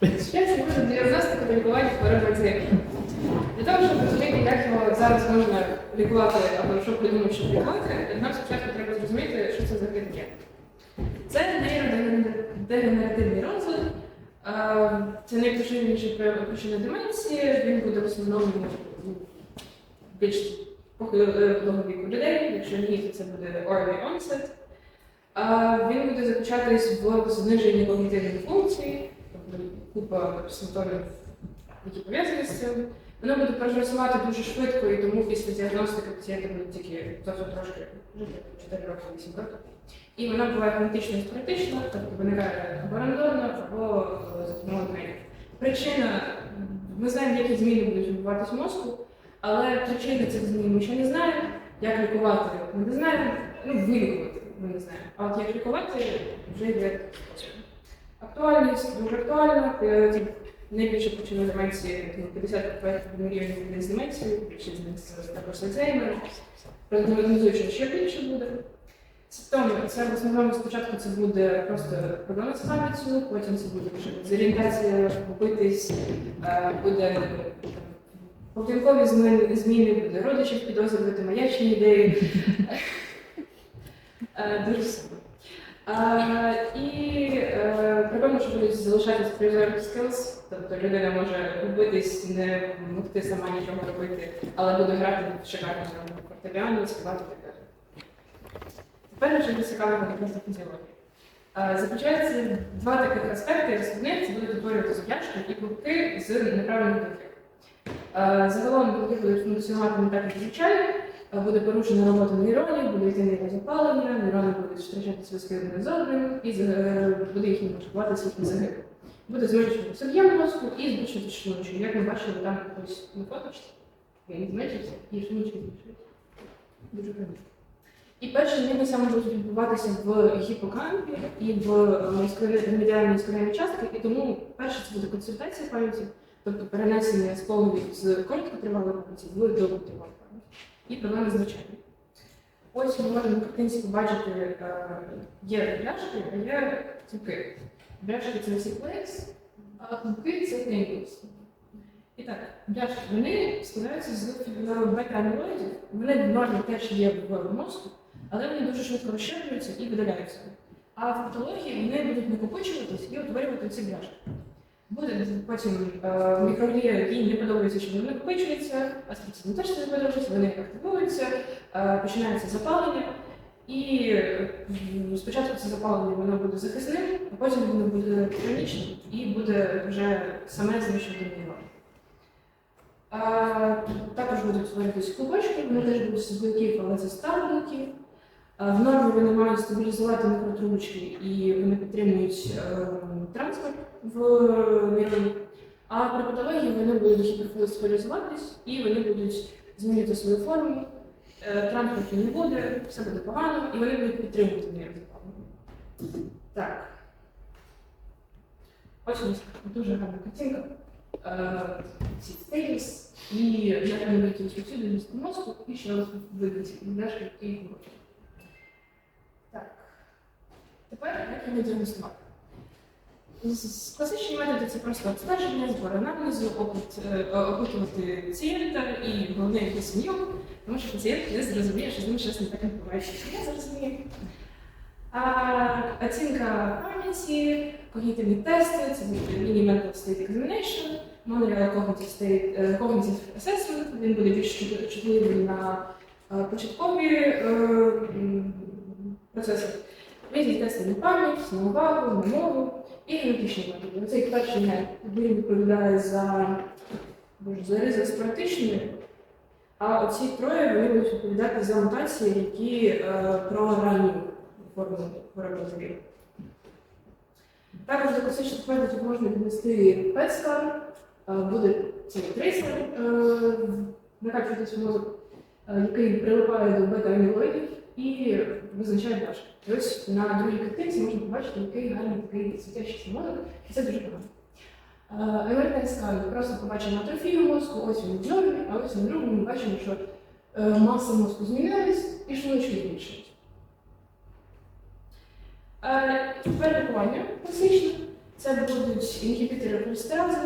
Я буду діагностику та лікування хвороби Альцгеймера. Для того, щоб розуміти, як його зараз можна лікувати або що придумати, щоб лікувати, нам спочатку треба зрозуміти, що це взагалі таке. Це нейродегенеративний розлад, е, це найпоширеніша причина деменції, він буде в основному більш похилого віку людей, якщо ні, то це буде early onset. Він буде заключатись в зниженні когнітивних функцій, купа симптомів, які пов'язані з цим. Воно буде прогресувати дуже швидко, і тому після діагностики пацієнти будуть тільки зовсім трошки жити 4 роки, 8 років. І вона буває хронетично і спорадично, тобто виникає або рандомно, або е, за допомогою. Причина, ми знаємо, які зміни будуть відбуватися в мозку, але причини цих змін ми ще не знаємо. Як лікувати, ми не знаємо. Ну, вилікувати ми не знаємо. А от як лікувати, вже є спосіб. Актуальність дуже актуальна. Е, ті Найбільша причина деменції ну, 50% мільйонів людей з деменцією, більшість з них також Альцгеймера. Прогнозуючи, що ще більше буде. Симптоми це в основному спочатку це буде просто проблема з пам'яттю, потім це буде вже дезорієнтація, побитись, е, буде там, поведінкові зміни, зміни, буде родичів підозрювати, маячні ідеї. Е, Дуже і е, прикольно, що будуть залишатись preserved skills, тобто людина може вбитись, не могти сама нічого робити, але буде грати шикарно на фортепіано, співати і так далі. Тепер вже дуже цікаво буде просто фізіологія. Е, Заключається два таких аспекти основних це будуть утворювати зуб'яшки і клубки з неправильних дихів. Загалом будуть функціонувати не так, як звичайно. Буде порушена робота нейронів, буде йти нейрозапалення, нейрони будуть втрачати зв'язки один з одним, і е, буде їх мотивувати їхні загиби. Буде зменшуватися об'єм мозку і збільшувати шлуночок. Як ми бачили там ось на фоточці, він зменшився і шлуночки збільшується. Дуже круто. І перші зміни саме будуть відбуватися в гіпокампі і в е, медіальній скорені частки, і тому перше це буде консультація пам'яті, тобто перенесення спогадів з короткотривалої пам'яті в довготривалу пам'ять. І проблеми звичайні. Ось ми можемо на картинці побачити, е, є бляшки, а є цупки. Бляшки це всі плекс, а клубки це тенькус. І так, бляшки вони складаються з бета-амілоїдів, вони в нормі теж є в мозку, але вони дуже швидко розширюються і видаляються. А в патології вони будуть накопичуватись і утворювати ці бляшки. Буде потім е, мікроглія, які не подобається, що вони накопичуються, а спеціально теж не подобається, вони активуються, е, починається запалення. І спочатку це запалення воно буде захисним, а потім воно буде хронічним і буде вже саме знищувати нейрон. Також будуть створюватися клубочки, вони теж будуть з але це стар. Е, В нормі вони мають стабілізувати мікротрубочки і вони підтримують е, транспорт в нейроні. А при патології вони будуть гіперфосфоризуватись і вони будуть змінювати свою форму. Е, Транспорту не буде, все буде погано, і вони будуть підтримувати нейрозапалення. Так. Ось у нас дуже гарна картинка. Е, Ці стейс і будуть розповсюджені з мозку, і ще раз бляшки і гроші. Так. Тепер як його діагностувати? Класичні методи це просто обстеження, збор аналізу, е, опитувати пацієнта і головне якийсь сім'ю, тому що пацієнт не зрозуміє, що з ним щось не так відбувається, я зрозумію. Оцінка пам'яті, когнітивні тести, це Mini-Mental State Examination, Montreal Cognitive State е, Cognitive Assessment, він буде більш чутливий на е, початкові е, процеси. Різні тести на пам'ять, на увагу, на мову і генетичні методи. Цей перший не він відповідає за, боже, за ризик спорадичної, а оці троє вони будуть відповідати за мутації, які е, про ранню форму хвороби. Також до класичних методів можна віднести PET-скан, е, буде цей трейсер е, накачуватись в мозок, е, який прилипає до бета-амілоїдів і визначає бляшки. І ось на другій картинці можна побачити, який гарний такий світящий мозок, і це дуже погано. МРТ скан просто побачимо атрофію мозку, ось він в джорні, а ось на другому ми бачимо, що е, маса мозку змінилась і шлуночки збільшують. Тепер класичне. Це будуть інгібітори холестеразу,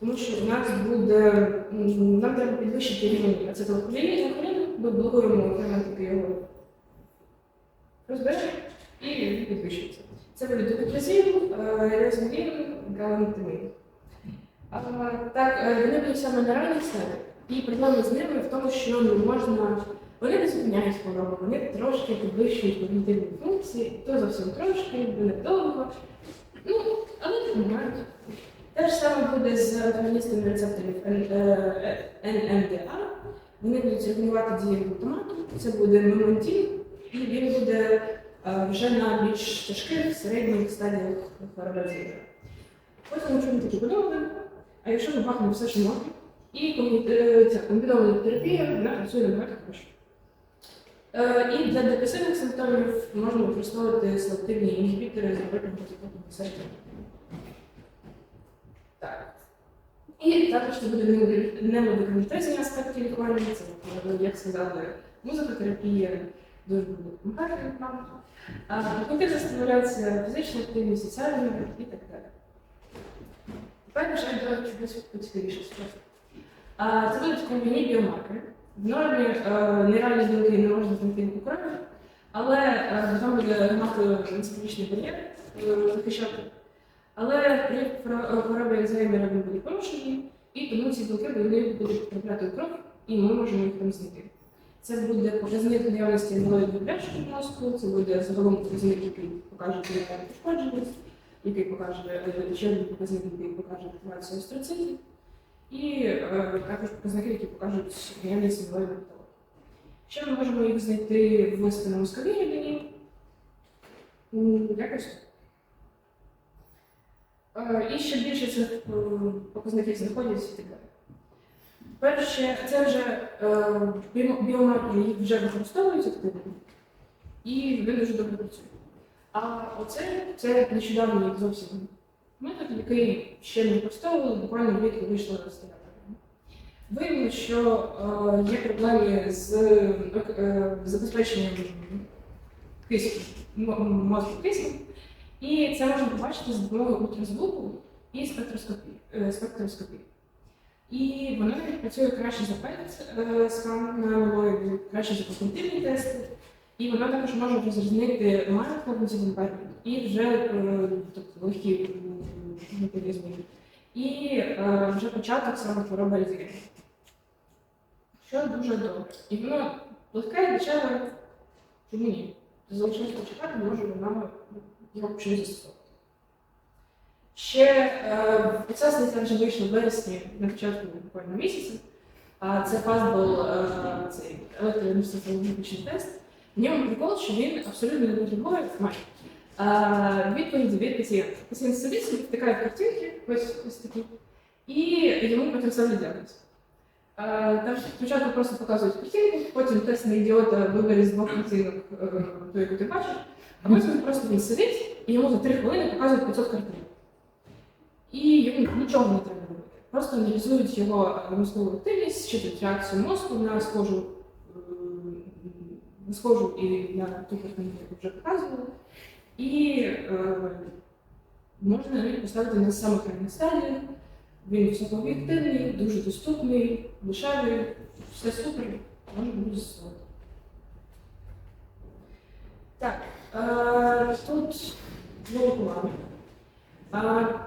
тому що у нас буде, нам треба підвищити рівень ацетилхоліну, ми блокуємо фермент, його розбере і підвищується. Це буде докотразин, резмін, галантамин. А, Так, е, вони будуть саме на стадіях. І проблема з ними в тому, що не можна. Вони не зупиняють хворобу, вони трошки підвищують когнітивні функції, то зовсім трошки, недовго. Ну, але допомагають. Те ж саме буде з антагоністами рецепторів е, НМДА. Вони будуть регулювати дію глутамату. Це буде мемонтін, і він буде е, вже на більш тяжких середніх стадіях Альцгеймера. Потім ми такі подобаємо, а якщо ми бахнемо все, що можна, і е, ця комбінована терапія вона працює набагато краще. Е, І для депресивних симптомів можна використовувати селективні інгібітори з наприклад, серця. Так. І також це буде немедикаментозні аспекти лікування, це, як сказали, музикотерапія, дуже допомагати нам. Когнитивна стимуляція, фізична активність, соціальна і так далі. Тепер вже до чогось поцікавіше спочатку. Це будуть комбійні біомаркери. В нормі е, нейральні білки не можна знайти у крові, але е, там буде гематоенцефалічний бар'єр е, захищати. Але при хвор- хворобі Альцгеймера він буде порушений, і тому ці білки вони будуть потрапляти у кров, і ми можемо їх там знайти. Це буде показник наявності амілоїдної пляшки в мозку, це буде загалом показник, який покаже пошкодженість, який покаже е, ще показник, який покаже активацію астроцитів, і е, також показники, які покажуть наявність амілоїдної патології. Ще ми можемо їх знайти в спинномозковій рідині. Якось. Е, І ще більше цих е, показників так далі. Перше, це вже е, біо- біомаркери їх вже використовують активно, і він дуже добре працює. А оце це нещодавній зовсім метод, який ще не використовували, буквально влітку вийшло розставляти. Виявилося, що е, є проблеми з е, забезпеченням кисню, мозку киснем, і це можна побачити з допомогою ультразвуку і спектроскопії. е, спектроскопії. І воно навіть працює краще за пет скан на амілоїді, краще за когнітивні тести. І воно також може розрізнити майкрокогнітивний імпармент і вже е, тобто, легкі механізми. І е, вже початок саме хвороби Альцгеймера. Що дуже добре. І воно легке, дешеве, чому ні? Залишилось почекати, може вона його почне застосовувати. Ще е, процес вже вийшов в вересні на початку буквально місяця. Це фастбол, е, цей електроенцефалографічний тест. В ньому прикол, що він абсолютно не потребує відповіді від пацієнта. Пацієнт сидить, втикає картинки, ось ось такі, і йому потім ставлять діагноз. Там спочатку просто показують картинку, потім тест на ідіота вибере з двох картинок, е, ту, яку ти бачиш, а потім просто він сидить і йому за три хвилини показують 500 картинок. І йому нічого не треба робити. Просто аналізують його мозкову активність, щитують реакцію мозку на схожу, е, на схожу і на ту картинку, яку вже показували. І е, можна навіть поставити на самих ранніх стадіях. Він високооб'єктивний, дуже доступний, дешевий, все супер, можна буде застосовувати. Так, е, тут волокування.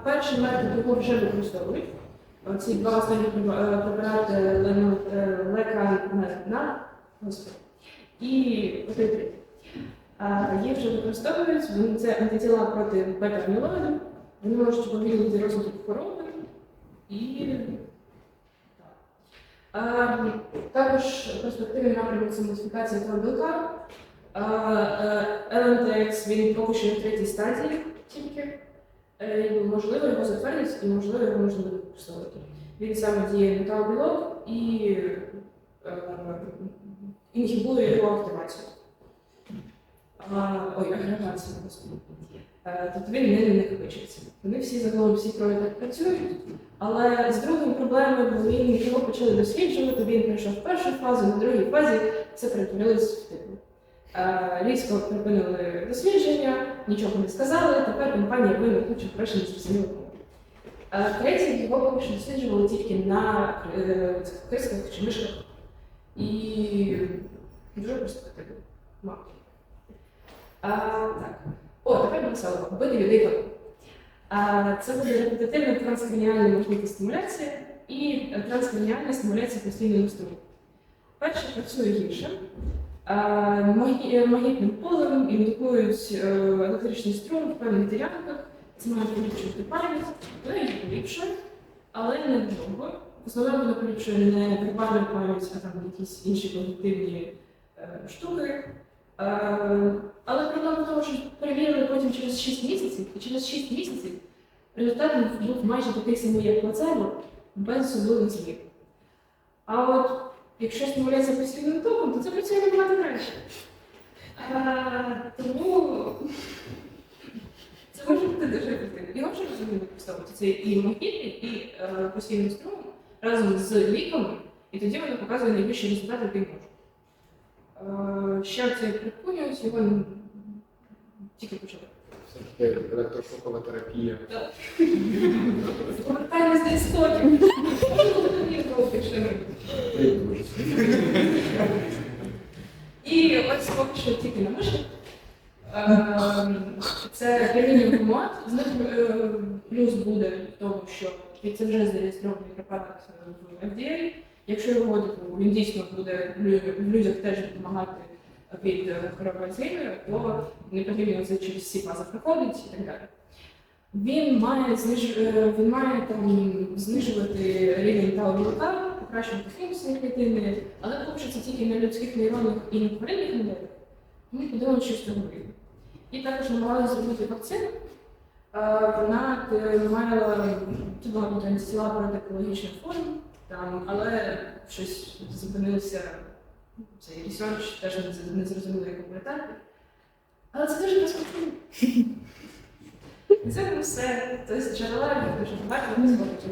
Перший метод його вже використовують. Ці два останні препа- препарати е, і отой третій. Їх вже використовують, це антитіла проти бета-амілоїду. Вони можуть уповільнити розвиток хвороби і. Також перспективний напрямок це модифікація того білка. А, е, він поки що на третій стадії тільки. Е, Можливо, його затвердять і можливо його можна буде використовувати. Він саме діє металобілок і е, інгібує його активацію. А, ой, агрегацію, господи. Е, Тобто він не накопичується. Вони всі загалом всі троє так працюють, але з другою проблемою, бо він його почали досліджувати, він пройшов першу фазу, на другій фазі це перетворилось в типу. Е, Різко припинили дослідження, нічого не сказали, тепер компанія винна кучу грошей не зрозуміло кому. Е, Третє, його поки що досліджували тільки на е, цих кисках чи мишках. І дуже перспективно. Мало. А, так. О, тепер написала вбити людей вакуум. Це буде репетитивна транскраніальна магнітна стимуляція і е, транскраніальна стимуляція постійної струму. Перше працює гірше. Е, Магнітним полем індукують е, електричний струм в певних ділянках. Це має поліпшувати пам'ять, вона її поліпшує, але не довго. В основному вона поліпшує не припадну пам'ять, а там якісь інші когнітивні е, штуки. Але проблема в тому, що перевірили потім через 6 місяців, і через 6 місяців результат був майже такий самий, як плацебо, без особливих змін. А от якщо стимуляція постійним током, то це працює набагато краще. Тому це може бути дуже ефективно. Його вже розуміли використовувати. Це і магнітний, і е, постійний струм разом з ліками, і тоді вони показують найбільші результати, які можуть. Е, Ще цей прикунюсь, його тільки почали. Все-таки електрошокова терапія. Повертаємось до історії. І ось поки що тільки на мишах. Ем, Це гермінів гумат. З них е, плюс буде в тому, що це вже зареєстрований препарат в FDA. Якщо його типу, він дійсно буде в людях теж допомагати від е, хвороби Альцгеймера, то не потрібно це через всі фази проходить і так далі. Він має зниж... е, він має там знижувати рівень тау білка, покращувати функції клітини, але це тільки на людських нейронах і на тваринних моделях. Ми що з цього. І також намагалися зробити вакцину. Е, Вона е, мала це була антитіла проти екологічних форм, там, але щось зупинилося цей ресерч, теж не зрозуміло, як етапі. Але це дуже перспективно. Це не все. Тобто джерела дуже багато не зможуть.